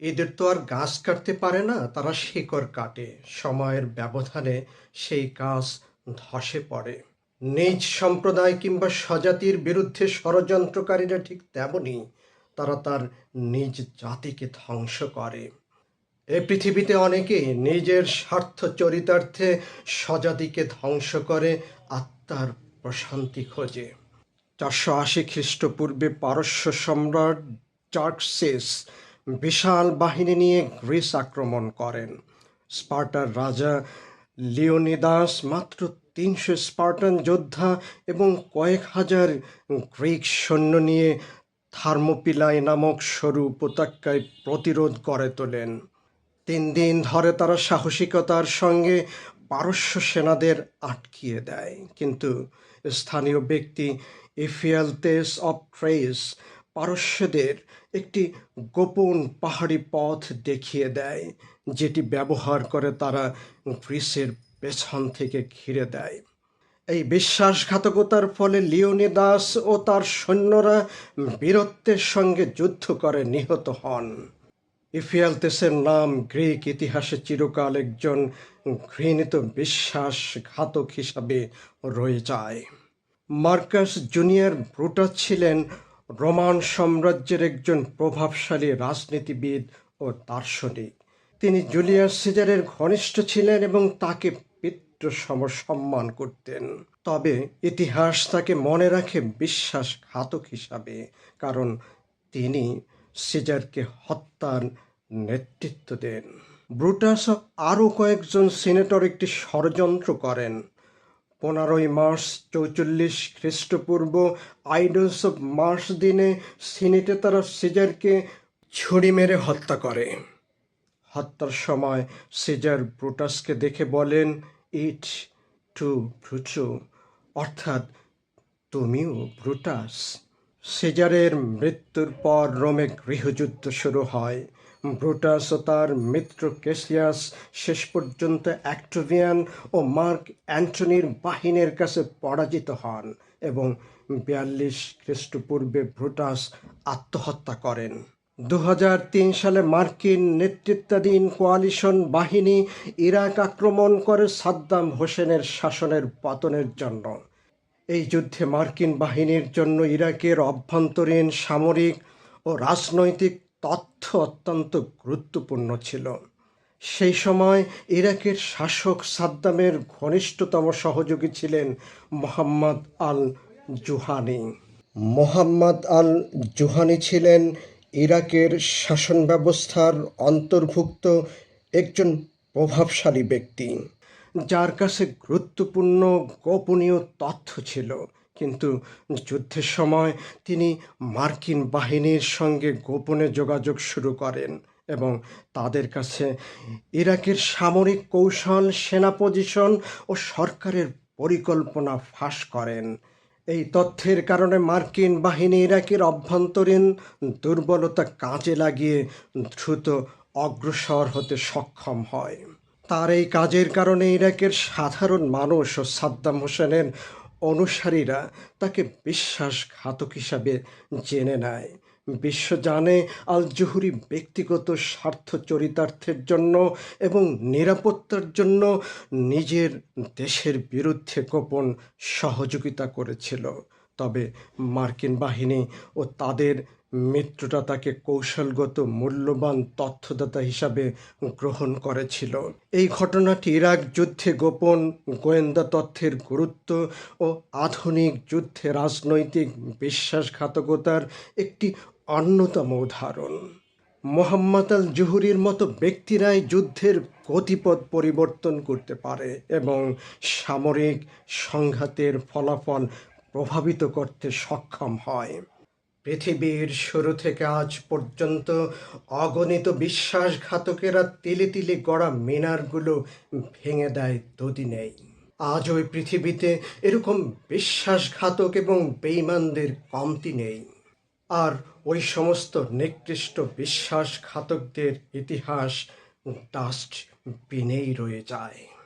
এদের তো আর গাছ কাটতে পারে না, তারা শিকড় কাটে। সময়ের ব্যবধানে সেই গাছ ধসে পড়ে। নিজ সম্প্রদায় কিংবা স্বজাতির বিরুদ্ধে ষড়যন্ত্রকারীরা ঠিক তেমনই, তারা তার নিজ জাতিকে ধ্বংস করে। এ পৃথিবীতে অনেকে নিজের স্বার্থ চরিতার্থে স্বজাতিকে ধ্বংস করে আত্মার প্রশান্তি খোঁজে। চারশো আশি খ্রিস্টপূর্বে পারস্য সম্রাট জার্কসিস বিশাল বাহিনী নিয়ে গ্রিস আক্রমণ করেন। স্পার্টার রাজা লিওনিদাস মাত্র তিনশো স্পার্টান যোদ্ধা এবং কয়েক হাজার গ্রিক সৈন্য নিয়ে থার্মোপিলাই নামক সরু উপত্যকায় প্রতিরোধ করে তোলেন। তিন দিন ধরে তারা সাহসিকতার সঙ্গে পারস্য সেনাদের আটকিয়ে দেয়। কিন্তু স্থানীয় ব্যক্তি ইফিয়ালতেস অফ ট্রেস পারস্যদের একটি গোপন পাহাড়ি পথ দেখিয়ে দেয়, যেটি ব্যবহার করে তারা গ্রিসের পেছন থেকে ঘিরে দেয়। এই বিশ্বাসঘাতকতার ফলে লিওনিদাস ও তার সৈন্যরা বীরত্বের সঙ্গে যুদ্ধ করে নিহত হন। ইফিয়ালতেসের নাম গ্রিক ইতিহাসে চিরকাল একজন ঘৃণিত বিশ্বাসঘাতক হিসাবে রয়ে যায়। মার্কাস জুনিয়র ব্রুটাস ছিলেন রোমান সাম্রাজ্যের একজন প্রভাবশালী রাজনীতিবিদ ও দার্শনিক। তিনি জুলিয়াস সিজারের ঘনিষ্ঠ ছিলেন এবং তাকে পিতৃ সম সম্মান করতেন। তবে ইতিহাস তাকে মনে রাখে বিশ্বাসঘাতক হিসাবে, কারণ তিনি সিজারকে হত্যার নেতৃত্ব দেন। ব্রুটাস আরও কয়েকজন সিনেটর একটি ষড়যন্ত্র করেন। পনেরোই মার্চ চৌচল্লিশ খ্রিস্টপূর্ব আইডস অফ মার্চ দিনে সিনেটে তারা সিজারকে ছুরি মেরে হত্যা করে। হত্যার সময় সিজার ব্রুটাসকে দেখে বলেন, ইট টু ভ্রুচু অর্থাৎ, তুমিও ব্রুটাস। সিজারের মৃত্যুর পর রোমে গৃহযুদ্ধ শুরু হয়। ব্রুটাস ও তার মিত্র কেসিয়াস শেষ পর্যন্ত অ্যাক্টোভিয়ান ও মার্ক অ্যান্টনির বাহিনীর কাছে পরাজিত হন এবং বিয়াল্লিশ খ্রিস্টপূর্বে ব্রুটাস আত্মহত্যা করেন। দু হাজার তিন সালে মার্কিন নেতৃত্বাধীন কোয়ালিশন বাহিনী ইরাক আক্রমণ করে সাদ্দাম হোসেনের শাসনের পতনের জন্য এই যুদ্ধে মার্কিন বাহিনীর জন্য ইরাকের অভ্যন্তরীণ সামরিক ও রাজনৈতিক তথ্য অত্যন্ত গুরুত্বপূর্ণ ছিল। সেই সময় ইরাকের শাসক সাদ্দামের ঘনিষ্ঠতম সহযোগী ছিলেন মোহাম্মদ আল জুহানি মোহাম্মদ আল জুহানি ছিলেন ইরাকের শাসন ব্যবস্থার অন্তর্ভুক্ত একজন প্রভাবশালী ব্যক্তি। যার কাছে গুরুত্বপূর্ণ গোপনীয় তথ্য ছিল। কিন্তু যুদ্ধের সময় তিনি মার্কিন বাহিনীর সঙ্গে গোপনে যোগাযোগ শুরু করেন এবং তাদের কাছে ইরাকের সামরিক কৌশল, সেনা পজিশন ও সরকারের পরিকল্পনা ফাঁস করেন। এই তথ্যের কারণে মার্কিন বাহিনী ইরাকের অভ্যন্তরীণ দুর্বলতা কাজে লাগিয়ে দ্রুত অগ্রসর হতে সক্ষম হয়। তার এই কাজের কারণে ইরাকের সাধারণ মানুষ ও সাদ্দাম হোসেনের অনুসারীরা তাকে বিশ্বাসঘাতক হিসাবে জেনে নেয়। বিশ্ব জানে আল জহুরি ব্যক্তিগত স্বার্থ চরিতার্থের জন্য এবং নিরাপত্তার জন্য নিজের দেশের বিরুদ্ধে গোপন সহযোগিতা করেছিল। তবে মার্কিন বাহিনী ও তাদের মিত্রটা তাকে কৌশলগত মূল্যবান তথ্যদাতা হিসাবে গ্রহণ করেছিল। এই ঘটনাটি ইরাক যুদ্ধে গোপন গোয়েন্দা তথ্যের গুরুত্ব ও আধুনিক যুদ্ধে রাজনৈতিক বিশ্বাসঘাতকতার একটি অন্যতম উদাহরণ। মোহাম্মদ আল জুহুরির মতো ব্যক্তিরাই যুদ্ধের গতিপথ পরিবর্তন করতে পারে এবং সামরিক সংঘাতের ফলাফল প্রভাবিত করতে সক্ষম হয়। পৃথিবীর শুরু থেকে আজ পর্যন্ত অগণিত বিশ্বাসঘাতকেরা তিলে তিলে গড়া মিনারগুলো ভেঙে দেয় দুদিনেই। আজ ওই পৃথিবীতে এরকম বিশ্বাসঘাতক এবং বেইমানদের কমতি নেই। আর ওই সমস্ত নিকৃষ্ট বিশ্বাসঘাতকদের ইতিহাস ডাস্ট বিনেই রয়ে যায়।